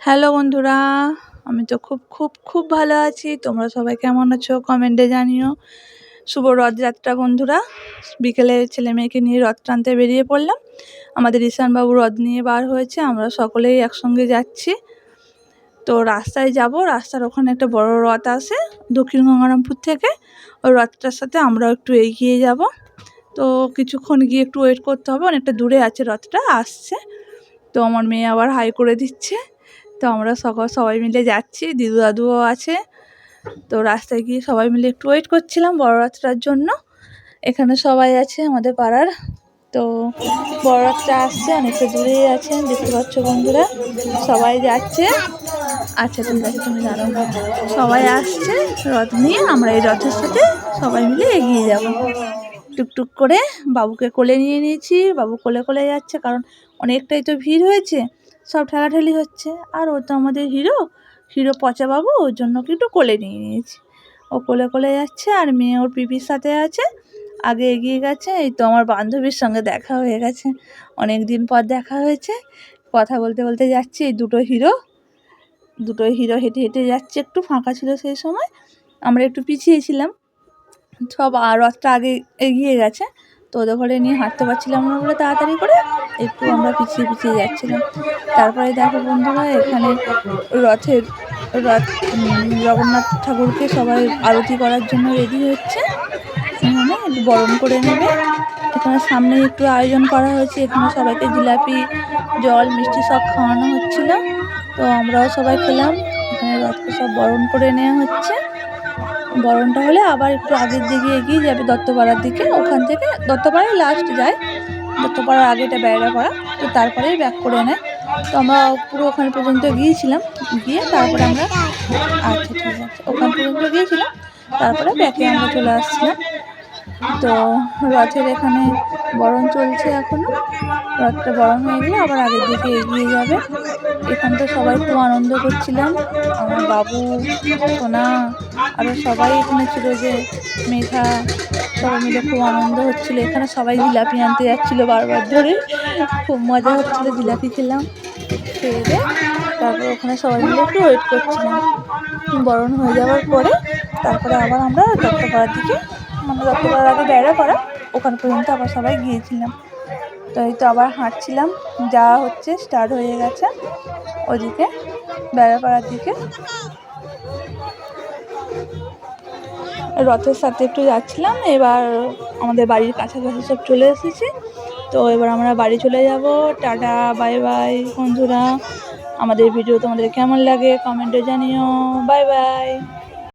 Hello বন্ধুরা, আমি তো খুব খুব খুব ভালো আছি। তোমরা সবাই কেমন আছো? কমেন্টে জানিও। শুভ রথযাত্রা বন্ধুরা। বিকেলে ছেলে মেয়েকে নিয়ে রথ টানতে বেরিয়ে পড়লাম। আমাদের ঈশানবাবু রথ নিয়ে বার হয়েছে, আমরা সকলেই একসঙ্গে যাচ্ছি। তো রাস্তায় যাব, রাস্তার ওখানে একটা বড় রথ আসে দক্ষিণ গঙ্গারামপুর থেকে। ওই রথটার সাথে আমরা একটু এগিয়ে যাব। তো কিছুক্ষণ গিয়ে একটু ওয়েট করতে হবে, অনেকটা দূরে আছে রথটা, আসছে। তো আমার মেয়ে আবার হাই করে দিচ্ছে। তো আমরা সকল সবাই মিলে যাচ্ছি দিদু দাদুও আছে। তো রাস্তায় গিয়ে সবাই মিলে একটু ওয়েট করছিলাম বড় রাতটার জন্য। এখানে সবাই আছে আমাদের পাড়ার। তো বড় রাতটা আসছে, অনেকটা দূরেই আছে, দেখতে পাচ্ছ বন্ধুরা, সবাই যাচ্ছে। আচ্ছা ঠিক আছে তুমি জানো। সবাই আসছে, রথ নিয়ে, আমরা এই রথের সাথে সবাই মিলে এগিয়ে যাব। টুকটুক করে বাবুকে কোলে নিয়ে নিয়েছি, বাবু কোলে কোলে যাচ্ছে, কারণ অনেকটাই তো ভিড় হয়েছে। সব ঠেলাঠেলি হচ্ছে। আর ও তো আমাদের হিরো। হিরো পচা বাবু ওর জন্য কি একটু কোলে নিয়ে নিয়েছি। ও কোলে কোলে যাচ্ছে আর মেয়ে ওর পিপির সাথে আছে। আগে এগিয়ে গেছে। এই তো আমার বান্ধবীর সঙ্গে দেখা হয়ে গেছে। অনেক দিন পর দেখা হয়েছে। কথা বলতে বলতে যাচ্ছি। এই দুটো হিরো। দুটো হিরো হেঁটে হেঁটে যাচ্ছে। একটু ফাঁকা ছিল সেই সময়। আমরা একটু পিছিয়েছিলাম। সব আর রথটা আগে এগিয়ে গেছে। তো ওদের ঘরে নিয়ে হাঁটতে পারছিলাম না বলে তাড়াতাড়ি করে। একটু আমরা পিছিয়ে পিছিয়ে যাচ্ছিলাম। তারপরে দেখো বন্ধুরা, এখানে রথের রথ জগন্নাথ ঠাকুরকে সবাই আরতি করার জন্য রেডি হচ্ছে। এখানে বরণ করে নেবে। এখানে সামনে একটু আয়োজন করা হয়েছে। এখানে সবাইকে জিলাপি, জল, মিষ্টি সব খাওয়ানো হচ্ছিল। তো আমরাও সবাই খেলাম। এখানে রথকে সব বরণ করে নেওয়া হচ্ছে। বরণটা হলে আবার একটু আগের দিকে এগিয়ে যাবে দত্তপাড়ার দিকে। ওখান থেকে দত্তপাড়ায় লাস্ট যায়। দত্তপাড়ার আগেটা বেড়া করা, তো তারপরেই ব্যাক করে নেয় তো আমরা পুরো ওখানে পর্যন্ত গিয়েছিলাম, গিয়ে তারপরে আমরা আচ্ছা ঠিক আছে, ওখান পর্যন্ত গিয়েছিলাম, তারপরে ব্যাকে আমরা চলে আসছিলাম। তো রথের এখানে বরণ চলছে এখনও রথটা বরণ হয়ে গেলে আবার আগের দিকে এগিয়ে যাবে। এখানটা সবাই খুব আনন্দ করছিলাম, আমার বাবু, সোনা আরও সবাই এখানে ছিল যে মেঘা সবাই মিলে খুব আনন্দ হচ্ছিল। এখানে সবাই জিলাপি আনতে যাচ্ছিল বারবার ধরে। খুব মজা হচ্ছিল, জিলাপি খেলাম, খেয়ে তারপর ওখানে সবাই মিলে একটু ওয়েট করছিলাম। বরণ হয়ে যাওয়ার পরে তারপরে আবার আমরা দত্তপাড়ার দিকে মানে দত্তপাড়ার আগে বেড়া করা, ওখান পর্যন্ত আবার সবাই গিয়েছিলাম। তো এই তো আবার হাঁটছিলাম যাওয়া হচ্ছে স্টার্ট হয়ে গেছে। ওদিকে বেড়াপাড়ার দিকে। রথের সাথে একটু যাচ্ছিলাম, এবার আমাদের বাড়ির কাছাকাছি সব চলে এসেছি। তো এবার আমরা বাড়ি চলে যাব। টাটা, বাই বাই বন্ধুরা। আমাদের ভিডিও তোমাদের কেমন লাগে কমেন্টে জানিও। Bye bye.